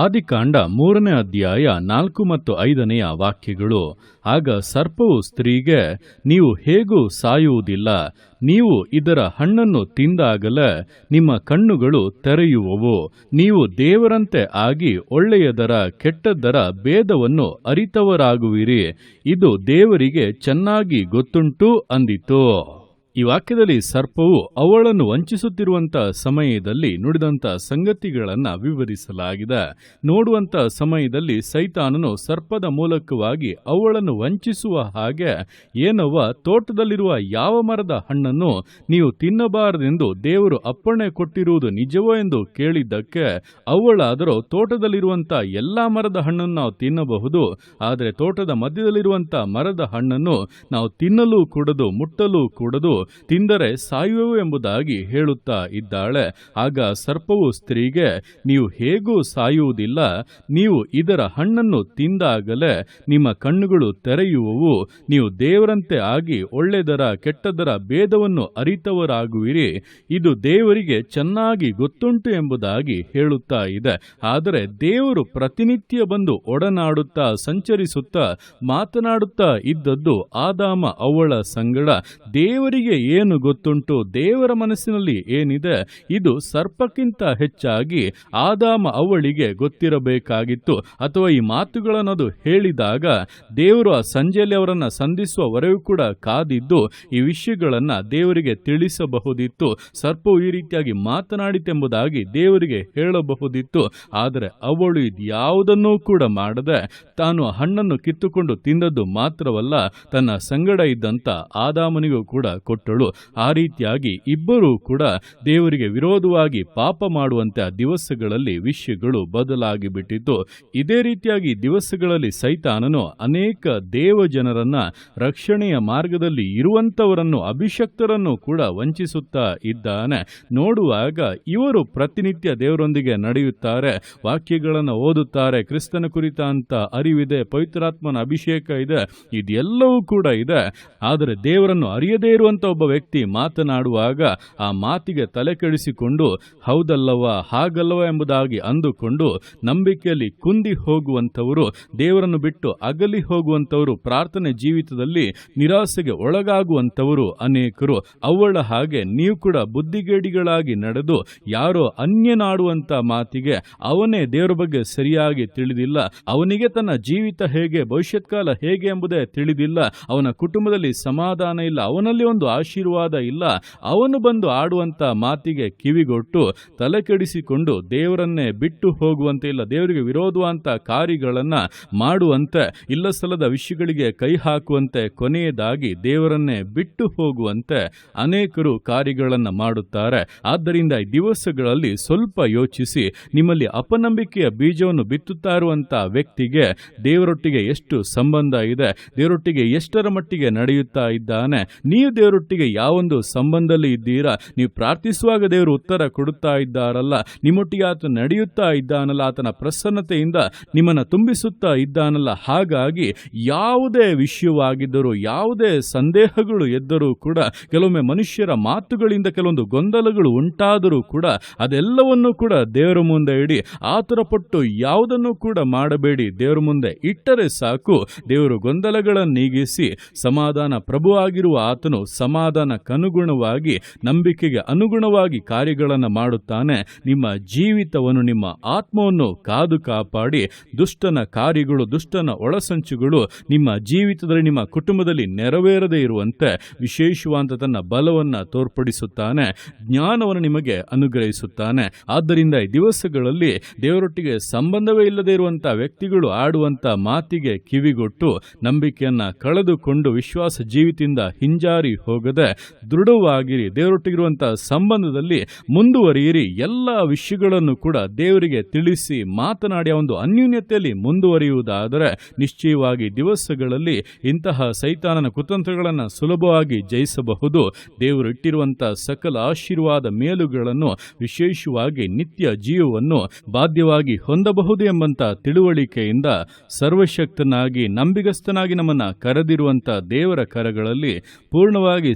ಆದಿಕಾಂಡ ಮೂರನೇ ಅಧ್ಯಾಯ ನಾಲ್ಕು ಮತ್ತು ಐದನೆಯ ವಾಕ್ಯಗಳು, ಆಗ ಸರ್ಪವು ಸ್ತ್ರೀಗೆ, ನೀವು ಹೇಗೂ ಸಾಯುವುದಿಲ್ಲ, ನೀವು ಇದರ ಹಣ್ಣನ್ನು ತಿಂದಾಗಲೇ ನಿಮ್ಮ ಕಣ್ಣುಗಳು ತೆರೆಯುವವು, ನೀವು ದೇವರಂತೆ ಆಗಿ ಒಳ್ಳೆಯದರ ಕೆಟ್ಟದ್ದರ ಭೇದವನ್ನು ಅರಿತವರಾಗುವಿರಿ, ಇದು ದೇವರಿಗೆ ಚೆನ್ನಾಗಿ ಗೊತ್ತುಂಟು ಅಂದಿತು. ಈ ವಾಕ್ಯದಲ್ಲಿ ಸರ್ಪವು ಅವಳನ್ನು ವಂಚಿಸುತ್ತಿರುವಂತ ಸಮಯದಲ್ಲಿ ನುಡಿದಂತ ಸಂಗತಿಗಳನ್ನು ವಿವರಿಸಲಾಗಿದೆ. ನೋಡುವಂತ ಸಮಯದಲ್ಲಿ ಸೈತಾನನು ಸರ್ಪದ ಮೂಲಕವಾಗಿ ಅವಳನ್ನು ವಂಚಿಸುವ ಹಾಗೆ ಏನವ್ವ, ತೋಟದಲ್ಲಿರುವ ಯಾವ ಮರದ ಹಣ್ಣನ್ನು ನೀವು ತಿನ್ನಬಾರದೆಂದು ದೇವರು ಅಪ್ಪಣೆ ಕೊಟ್ಟಿರುವುದು ನಿಜವೋ ಎಂದು ಕೇಳಿದ್ದಕ್ಕೆ ಅವಳಾದರೂ ತೋಟದಲ್ಲಿರುವಂತ ಎಲ್ಲಾ ಮರದ ಹಣ್ಣನ್ನು ನಾವು ತಿನ್ನಬಹುದು. ಆದರೆ ತೋಟದ ಮಧ್ಯದಲ್ಲಿರುವಂತ ಮರದ ಹಣ್ಣನ್ನು ನಾವು ತಿನ್ನಲು ಕೂಡದು, ಮುಟ್ಟಲು ಕೂಡದು ತಿಂದರೆ ಸಾಯುವೆವು ಎಂಬುದಾಗಿ ಹೇಳುತ್ತಾ ಇದ್ದಾಳೆ. ಆಗ ಸರ್ಪವು ಸ್ತ್ರೀಗೆ, ನೀವು ಹೇಗೂ ಸಾಯುವುದಿಲ್ಲ, ನೀವು ಇದರ ಹಣ್ಣನ್ನು ತಿಂದಾಗಲೇ ನಿಮ್ಮ ಕಣ್ಣುಗಳು ತೆರೆಯುವವು. ನೀವು ದೇವರಂತೆ ಆಗಿ ಒಳ್ಳೆದರ ಕೆಟ್ಟದರ ಭೇದವನ್ನು ಅರಿತವರಾಗುವಿರಿ. ಇದು ದೇವರಿಗೆ ಚೆನ್ನಾಗಿ ಗೊತ್ತುಂಟು ಎಂಬುದಾಗಿ ಹೇಳುತ್ತಾ ಇದೆ. ಆದರೆ ದೇವರು ಪ್ರತಿನಿತ್ಯ ಬಂದು ಒಡನಾಡುತ್ತಾ, ಸಂಚರಿಸುತ್ತಾ, ಮಾತನಾಡುತ್ತಾ ಇದ್ದದ್ದು ಆದಾಮ ಅವಳ ಸಂಗಡ. ದೇವರಿಗೆ ಏನು ಗೊತ್ತುಂಟು? ದೇವರ ಮನಸ್ಸಿನಲ್ಲಿ ಏನಿದೆ? ಇದು ಸರ್ಪಕ್ಕಿಂತ ಹೆಚ್ಚಾಗಿ ಆದಾಮ ಅವಳಿಗೆ ಗೊತ್ತಿರಬೇಕಾಗಿತ್ತು. ಅಥವಾ ಈ ಮಾತುಗಳನ್ನದು ಹೇಳಿದಾಗ ದೇವರು ಆ ಸಂಜೆಯಲ್ಲಿ ಅವರನ್ನು ಸಂಧಿಸುವವರೆಗೂ ಕೂಡ ಕಾದಿದ್ದು ಈ ವಿಷಯಗಳನ್ನ ದೇವರಿಗೆ ತಿಳಿಸಬಹುದಿತ್ತು. ಸರ್ಪವು ಈ ರೀತಿಯಾಗಿ ಮಾತನಾಡಿತೆಂಬುದಾಗಿ ದೇವರಿಗೆ ಹೇಳಬಹುದಿತ್ತು. ಆದರೆ ಅವಳು ಇದ್ಯಾವುದನ್ನೂ ಕೂಡ ಮಾಡದೆ ತಾನು ಹಣ್ಣನ್ನು ಕಿತ್ತುಕೊಂಡು ತಿಂದದ್ದು ಮಾತ್ರವಲ್ಲ, ತನ್ನ ಸಂಗಡ ಇದ್ದಂತ ಆದಾಮನಿಗೂ ಕೂಡ ಕೊಟ್ಟಳು ಆ ರೀತಿಯಾಗಿ ಇಬ್ಬರೂ ಕೂಡ ದೇವರಿಗೆ ವಿರೋಧವಾಗಿ ಪಾಪ ಮಾಡುವಂತಹ ದಿವಸಗಳಲ್ಲಿ ವಿಷಯಗಳು ಬದಲಾಗಿ ಬಿಟ್ಟಿತ್ತು ಇದೇ ರೀತಿಯಾಗಿ ದಿವಸಗಳಲ್ಲಿ ಸೈತಾನನು ಅನೇಕ ದೇವ ಜನರನ್ನ ರಕ್ಷಣೆಯ ಮಾರ್ಗದಲ್ಲಿ ಇರುವಂತವರನ್ನು ಅಭಿಷಕ್ತರನ್ನು ಕೂಡ ವಂಚಿಸುತ್ತಾ ಇದ್ದಾನೆ. ನೋಡುವಾಗ ಇವರು ಪ್ರತಿನಿತ್ಯ ದೇವರೊಂದಿಗೆ ನಡೆಯುತ್ತಾರೆ, ವಾಕ್ಯಗಳನ್ನು ಓದುತ್ತಾರೆ, ಕ್ರಿಸ್ತನ ಕುರಿತಂತ ಅರಿವಿದೆ, ಪವಿತ್ರಾತ್ಮನ ಅಭಿಷೇಕ ಇದೆ, ಇದೆಲ್ಲವೂ ಕೂಡ ಇದೆ. ಆದರೆ ದೇವರನ್ನು ಅರಿಯದೇ ಇರುವಂತ ಒಬ್ಬ ವ್ಯಕ್ತಿ ಮಾತನಾಡುವಾಗ ಆ ಮಾತಿಗೆ ತಲೆ ಕೆಡಿಸಿಕೊಂಡು ಹೌದಲ್ಲವ ಹಾಗಲ್ಲವ ಎಂಬುದಾಗಿ ಅಂದುಕೊಂಡು ನಂಬಿಕೆಯಲ್ಲಿ ಕುಂದಿ ಹೋಗುವಂಥವರು, ದೇವರನ್ನು ಬಿಟ್ಟು ಅಗಲಿ ಹೋಗುವಂಥವರು ಪ್ರಾರ್ಥನೆ ಜೀವಿತದಲ್ಲಿ ನಿರಾಸೆಗೆ ಒಳಗಾಗುವಂಥವರು ಅನೇಕರು. ಅವಳ ಹಾಗೆ ನೀವು ಕೂಡ ಬುದ್ಧಿಗೇಡಿಗಳಾಗಿ ನಡೆದು ಯಾರೋ ಅನ್ಯನಾಡುವಂಥ ಮಾತಿಗೆ ಅವನೇ ದೇವರ ಬಗ್ಗೆ ಸರಿಯಾಗಿ ತಿಳಿದಿಲ್ಲ. ಅವನಿಗೆ ತನ್ನ ಜೀವಿತ ಹೇಗೆ, ಭವಿಷ್ಯತ್ಕಾಲ ಹೇಗೆ ಎಂಬುದೇ ತಿಳಿದಿಲ್ಲ. ಅವನ ಕುಟುಂಬದಲ್ಲಿ ಸಮಾಧಾನ ಇಲ್ಲ. ಅವನಲ್ಲಿ ಒಂದು ಆಶೀರ್ವಾದ ಇಲ್ಲ. ಅವನು ಬಂದು ಆಡುವಂತ ಮಾತಿಗೆ ಕಿವಿಗೊಟ್ಟು ತಲೆ ಕೆಡಿಸಿಕೊಂಡು ದೇವರನ್ನೇ ಬಿಟ್ಟು ಹೋಗುವಂತೆ ಇಲ್ಲ. ದೇವರಿಗೆ ವಿರೋಧವಂತ ಕಾರ್ಯಗಳನ್ನ ಮಾಡುವಂತೆ ಇಲ್ಲ ಸಲದ ವಿಷಯಗಳಿಗೆ ಕೈ ಹಾಕುವಂತೆ ಕೊನೆಯದಾಗಿ ದೇವರನ್ನೇ ಬಿಟ್ಟು ಹೋಗುವಂತೆ ಅನೇಕರು ಕಾರ್ಯಗಳನ್ನ ಮಾಡುತ್ತಾರೆ. ಆದ್ದರಿಂದ ಈ ದಿವಸಗಳಲ್ಲಿ ಸ್ವಲ್ಪ ಯೋಚಿಸಿ, ನಿಮ್ಮಲ್ಲಿ ಅಪನಂಬಿಕೆಯ ಬೀಜವನ್ನು ಬಿತ್ತುತ್ತಾ ಇರುವಂತ ವ್ಯಕ್ತಿಗೆ ದೇವರೊಟ್ಟಿಗೆ ಎಷ್ಟು ಸಂಬಂಧ ಇದೆ, ದೇವರೊಟ್ಟಿಗೆ ಎಷ್ಟರ ಮಟ್ಟಿಗೆ ನಡೆಯುತ್ತಾ ಇದ್ದಾನೆ, ನೀವು ದೇವರೊಟ್ಟಿಗೆ ಯಾವೊಂದು ಸಂಬಂಧದಲ್ಲಿ ಇದ್ದೀರಾ? ನೀವು ಪ್ರಾರ್ಥಿಸುವಾಗ ದೇವರು ಉತ್ತರ ಕೊಡುತ್ತಾ ಇದ್ದಾರಲ್ಲ, ನಿಮ್ಮೊಟ್ಟಿಗೆ ಆತ ನಡೆಯುತ್ತಾ ಇದ್ದಾನಲ್ಲ, ಆತನ ಪ್ರಸನ್ನತೆಯಿಂದ ನಿಮ್ಮನ್ನ ತುಂಬಿಸುತ್ತಾ ಇದ್ದಾನಲ್ಲ, ಹಾಗಾಗಿ ಯಾವುದೇ ವಿಷಯವಾಗಿದ್ದರೂ, ಯಾವುದೇ ಸಂದೇಹಗಳು ಎದ್ದರೂ ಕೂಡ, ಕೆಲವೊಮ್ಮೆ ಮನುಷ್ಯರ ಮಾತುಗಳಿಂದ ಕೆಲವೊಂದು ಗೊಂದಲಗಳು ಉಂಟಾದರೂ ಕೂಡ, ಅದೆಲ್ಲವನ್ನೂ ಕೂಡ ದೇವರ ಮುಂದೆ ಇಡಿ ಆತುರ ಪಟ್ಟು ಯಾವುದನ್ನು ಕೂಡ ಮಾಡಬೇಡಿ, ದೇವರ ಮುಂದೆ ಇಟ್ಟರೆ ಸಾಕು, ದೇವರು ಗೊಂದಲಗಳನ್ನು ನೀಗಿಸಿ ಸಮಾಧಾನ ಪ್ರಭುವಾಗಿರುವ ಆತನು ಸಮಾಧಾನಕ್ಕನುಗುಣವಾಗಿ ನಂಬಿಕೆಗೆ ಅನುಗುಣವಾಗಿ ಕಾರ್ಯಗಳನ್ನು ಮಾಡುತ್ತಾನೆ. ನಿಮ್ಮ ಜೀವಿತವನ್ನು, ನಿಮ್ಮ ಆತ್ಮವನ್ನು ಕಾದು ಕಾಪಾಡಿ. ದುಷ್ಟನ ಕಾರ್ಯಗಳು, ದುಷ್ಟನ ಒಳಸಂಚುಗಳು ನಿಮ್ಮ ಜೀವಿತದಲ್ಲಿ, ನಿಮ್ಮ ಕುಟುಂಬದಲ್ಲಿ ನೆರವೇರದೇ ಇರುವಂತೆ ವಿಶೇಷವಾದ ತನ್ನ ಬಲವನ್ನ ತೋರ್ಪಡಿಸುತ್ತಾನೆ. ಜ್ಞಾನವನ್ನು ನಿಮಗೆ ಅನುಗ್ರಹಿಸುತ್ತಾನೆ. ಆದ್ದರಿಂದ ಈ ದಿವಸಗಳಲ್ಲಿ ದೇವರೊಟ್ಟಿಗೆ ಸಂಬಂಧವೇ ಇಲ್ಲದೇ ಇರುವಂತಹ ವ್ಯಕ್ತಿಗಳು ಆಡುವಂತ ಮಾತಿಗೆ ಕಿವಿಗೊಟ್ಟು ನಂಬಿಕೆಯನ್ನ ಕಳೆದುಕೊಂಡು ವಿಶ್ವಾಸ ಜೀವಿತದಿಂದ ಹಿಂಜಾರಿ ಹೋಗದೆ ದೃಢವಾಗಿರಿ. ದೇವರೊಟ್ಟಿಗಿರುವಂತಹ ಸಂಬಂಧದಲ್ಲಿ ಮುಂದುವರಿಯಿರಿ. ಎಲ್ಲ ವಿಷಯಗಳನ್ನು ಕೂಡ ದೇವರಿಗೆ ತಿಳಿಸಿ ಮಾತನಾಡಿ ಒಂದು ಅನ್ಯೂನ್ಯತೆಯಲ್ಲಿ ಮುಂದುವರಿಯುವುದಾದರೆ ನಿಶ್ಚಯವಾಗಿ ದಿವಸಗಳಲ್ಲಿ ಇಂತಹ ಸೈತಾನನ ಕುತಂತ್ರಗಳನ್ನು ಸುಲಭವಾಗಿ ಜಯಿಸಬಹುದು. ದೇವರು ಇಟ್ಟಿರುವಂತಹ ಸಕಲ ಆಶೀರ್ವಾದ ಮೇಲುಗಳನ್ನು ವಿಶೇಷವಾಗಿ ನಿತ್ಯ ಜೀವವನ್ನು ಬಾಧ್ಯವಾಗಿ ಹೊಂದಬಹುದು ಎಂಬಂತ ತಿಳುವಳಿಕೆಯಿಂದ ಸರ್ವಶಕ್ತನಾಗಿ ನಂಬಿಗಸ್ತನಾಗಿ ನಮ್ಮನ್ನ ಕರೆದಿರುವಂತಹ ದೇವರ ಕರಗಳಲ್ಲಿ ಪೂರ್ಣವಾಗಿ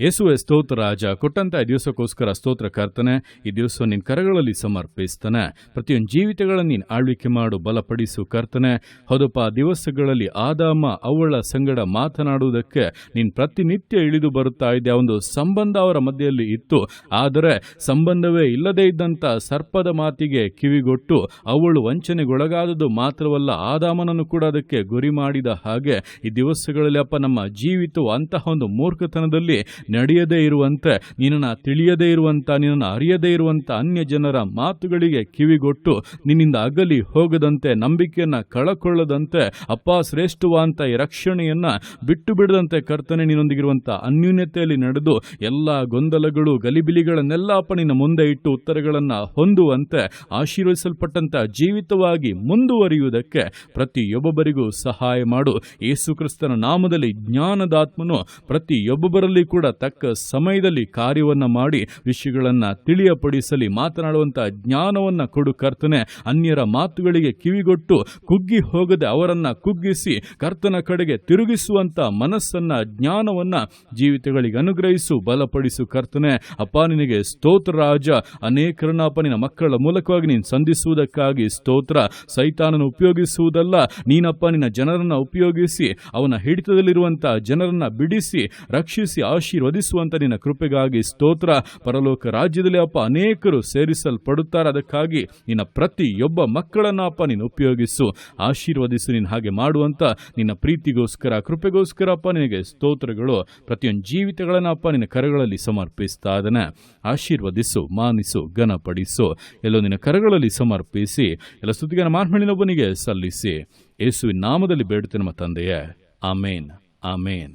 ಯೇಸುವೆ ಸ್ತೋತ್ರ ರಾಜ, ಕೊಟ್ಟಂತ ಈ ದಿವಸಕ್ಕೋಸ್ಕರ ಸ್ತೋತ್ರ ಕರ್ತನೆ, ಈ ದಿವಸ ನಿನ್ನ ಕರಗಳಲ್ಲಿ ಸಮರ್ಪಿಸ್ತಾನೆ. ಪ್ರತಿಯೊಂದು ಜೀವಿತಗಳನ್ನು ನೀನು ಆಳ್ವಿಕೆ ಮಾಡು, ಬಲಪಡಿಸು ಕರ್ತನೆ. ಹೌದಪ್ಪ ದಿವಸಗಳಲ್ಲಿ ಆದಾಮ, ಅವಳ ಸಂಗಡ ಮಾತನಾಡುವುದಕ್ಕೆ ನೀನು ಪ್ರತಿನಿತ್ಯ ಇಳಿದು ಬರುತ್ತಾ ಇದೆ ಒಂದು ಸಂಬಂಧ ಅವರ ಮಧ್ಯೆಯಲ್ಲಿ ಇತ್ತು. ಆದರೆ ಸಂಬಂಧವೇ ಇಲ್ಲದೇ ಇದ್ದಂಥ ಸರ್ಪದ ಮಾತಿಗೆ ಕಿವಿಗೊಟ್ಟು ಅವಳು ವಂಚನೆಗೊಳಗಾದದ್ದು ಮಾತ್ರವಲ್ಲ, ಆದಾಮನನ್ನು ಕೂಡ ಅದಕ್ಕೆ ಗುರಿ ಮಾಡಿದ ಹಾಗೆ ಈ ದಿವಸಗಳಲ್ಲಿ ಅಪ್ಪ ನಮ್ಮ ಜೀವಿತವು ಅಂತಹ ಒಂದು ಮೂರ್ಖತನದಲ್ಲಿ ನಡೆಯದೇ ಇರುವಂತೆ, ನಿನ್ನನ್ನು ತಿಳಿಯದೇ ಇರುವಂಥ ನಿನ್ನನ್ನು ಅರಿಯದೇ ಇರುವಂಥ ಅನ್ಯ ಜನರ ಮಾತುಗಳಿಗೆ ಕಿವಿಗೊಟ್ಟು, ನಿನ್ನಿಂದ ಅಗಲಿ ಹೋಗದಂತೆ, ನಂಬಿಕೆಯನ್ನು ಕಳಕೊಳ್ಳದಂತೆ, ಅಪ್ಪ ಶ್ರೇಷ್ಠವಾದಂಥ ಈ ರಕ್ಷಣೆಯನ್ನು ಬಿಟ್ಟು ಬಿಡದಂತೆ ಕರ್ತನೆ ನಿನ್ನೊಂದಿಗಿರುವಂಥ ಅನ್ಯೂನ್ಯತೆಯಲ್ಲಿ ನಡೆದು, ಎಲ್ಲ ಗೊಂದಲಗಳು, ಗಲಿಬಿಲಿಗಳನ್ನೆಲ್ಲ ನಿನ್ನ ಮುಂದೆ ಇಟ್ಟು ಉತ್ತರಗಳನ್ನು ಹೊಂದುವಂತೆ ಆಶೀರ್ವದಿಸಲ್ಪಟ್ಟಂಥ ಜೀವಿತವಾಗಿ ಮುಂದುವರಿಯುವುದಕ್ಕೆ ಪ್ರತಿಯೊಬ್ಬೊಬ್ಬರಿಗೂ ಸಹಾಯ ಮಾಡು. ಯೇಸುಕ್ರಿಸ್ತನ ನಾಮದಲ್ಲಿ ಜ್ಞಾನದಾತ್ಮನು ಪ್ರತಿಯೊಬ್ಬೊಬ್ಬರಲ್ಲಿ ಕೂಡ ತಕ್ಕ ಸಮಯದಲ್ಲಿ ಕಾರ್ಯವನ್ನ ಮಾಡಿ ವಿಷಯಗಳನ್ನು ತಿಳಿಯಪಡಿಸಲಿ, ಮಾತನಾಡುವಂತ ಜ್ಞಾನವನ್ನ ಕೊಡು ಕರ್ತನೆ. ಅನ್ಯರ ಮಾತುಗಳಿಗೆ ಕಿವಿಗೊಟ್ಟು ಕುಗ್ಗಿ ಹೋಗದೆ ಅವರನ್ನು ಕುಗ್ಗಿಸಿ ಕರ್ತನ ಕಡೆಗೆ ತಿರುಗಿಸುವಂತ ಮನಸ್ಸನ್ನ, ಜ್ಞಾನವನ್ನ ಜೀವಿತಗಳಿಗೆ ಅನುಗ್ರಹಿಸು, ಬಲಪಡಿಸು ಕರ್ತನೆ. ಅಪ್ಪ, ನಿನಗೆ ಸ್ತೋತ್ರ ರಾಜ. ಅನೇಕರನ್ನ ಅಪ್ಪ ನಿನ್ನ ಮಕ್ಕಳ ಮೂಲಕವಾಗಿ ನೀನು ಸಂಧಿಸುವುದಕ್ಕಾಗಿ ಸ್ತೋತ್ರ. ಸೈತಾನನ್ನು ಉಪಯೋಗಿಸುವುದಲ್ಲ, ನೀನಪ್ಪ, ನಿನ್ನ ಜನರನ್ನ ಉಪಯೋಗಿಸಿ, ಅವನ ಹಿಡಿತದಲ್ಲಿರುವಂಥ ಜನರನ್ನ ಬಿಡಿಸಿ, ರಕ್ಷಿಸಿ ಆಶೀರ್ವದಿಸುವಂತ ನಿನ್ನ ಕೃಪೆಗಾಗಿ ಸ್ತೋತ್ರ. ಪರಲೋಕ ರಾಜ್ಯದಲ್ಲಿ ಅಪ್ಪ ಅನೇಕರು ಸೇರಿಸಲ್ಪಡುತ್ತಾರೆ. ಅದಕ್ಕಾಗಿ ನಿನ್ನ ಪ್ರತಿಯೊಬ್ಬ ಮಕ್ಕಳನ್ನ ಅಪ್ಪ ನೀನು ಉಪಯೋಗಿಸು. ಆಶೀರ್ವದಿಸು, ನೀನು ಹಾಗೆ ಮಾಡುವಂತ ನಿನ್ನ ಪ್ರೀತಿಗೋಸ್ಕರ, ಕೃಪೆಗೋಸ್ಕರ ಅಪ್ಪ ನಿನಗೆ ಸ್ತೋತ್ರಗಳು. ಪ್ರತಿಯೊಂದು ಜೀವಿತಗಳನ್ನ ಅಪ್ಪ ನಿನ್ನ ಕರಗಳಲ್ಲಿ ಸಮರ್ಪಿಸ್ತಾ ಇದ್ದಾನೆ. ಆಶೀರ್ವದಿಸು, ಮಾನಿಸು, ಘನಪಡಿಸು. ಎಲ್ಲೋ ನಿನ್ನ ಕರಗಳಲ್ಲಿ ಸಮರ್ಪಿಸಿ, ಎಲ್ಲ ಸ್ತುತಿಗನ ಮಾರ್ಮಳಿನೊಬ್ಬನಿಗೆ ಸಲ್ಲಿಸಿ. ಯೇಸುವಿನ ನಾಮದಲ್ಲಿ ಬೇಡುತ್ತೆ ನಮ್ಮ ತಂದೆಯೇ. ಆಮೇನ್. ಆಮೇನ್.